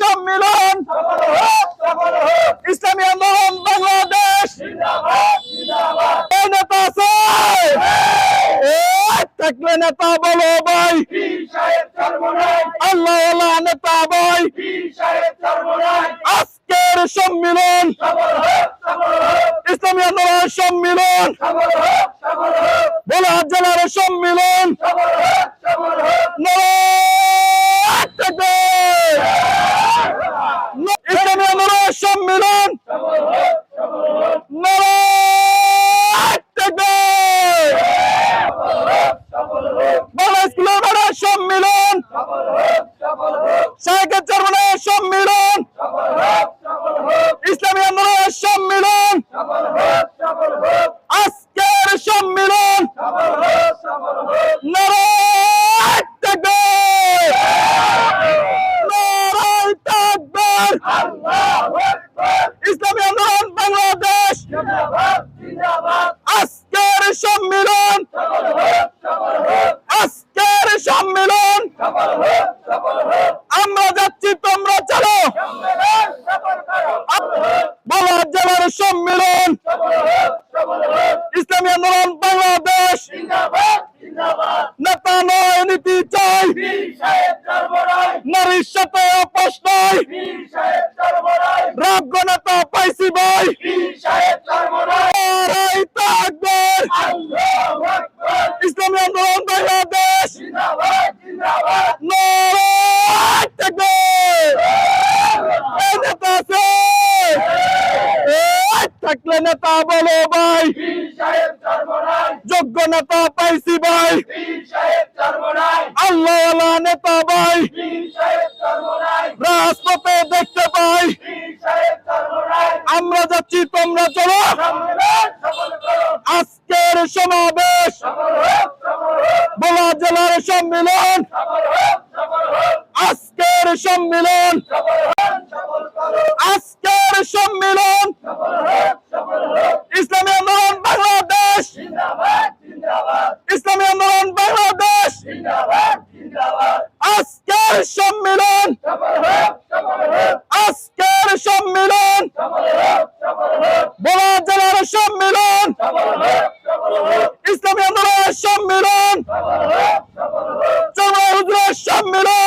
সম্মিলন। ইসলামী আন্দোলন বাংলাদেশ। থাকলে নেতা বলো ভাই। আল্লাহ নেতা ভাই। আজকের সম্মিলন। ইসলামী আন্দোলন সম্মিলন। ভোলা জেলার সম্মিলন নারায়ণ তাকবীর! ইসলামী আন্দোলন সম্মিলন নারায়ণ তাকবীর! বাংলা স্কুলের ভাড়া সম্মিলন সাইকেল চারমানের সম্মিলন ইসলামী আন্দোলনের সম্মিলন আজকের সম্মিলন নারায়ণ তাকবীর! নারায়ণ তাকবীর! ইসলামী আন্দোলন বাংলাদেশ আজকের সম্মিলন আজকের সম্মিলন আমরা যাচ্ছি তোমরা চলো বাবা জেলার সম্মিলন ইসলামী আন্দোলন বাংলাদেশ। নেতা নয়, নীতি চাই। নারীর সাথে অপাস নয়। রাজ্য নেতা পাইছি ভাই নারাই তাকবীর ইসলামী আন্দোলন বাংলাদেশ নারাই তাকবীর এই নেতা আছে এই থাকলে নেতা বলো ভাই। যোগ্য নেতা পাইছি ভাই। আল্লাহ নেতা ভাই। রাজপথে দেখতে পাই। আমরা যাচ্ছি, তোমরা চলো। আজকের সমাবেশ বোলা জেলার সম্মিলন। আজকের সম্মিলন। আজকের সম্মিলন। সম্মেলন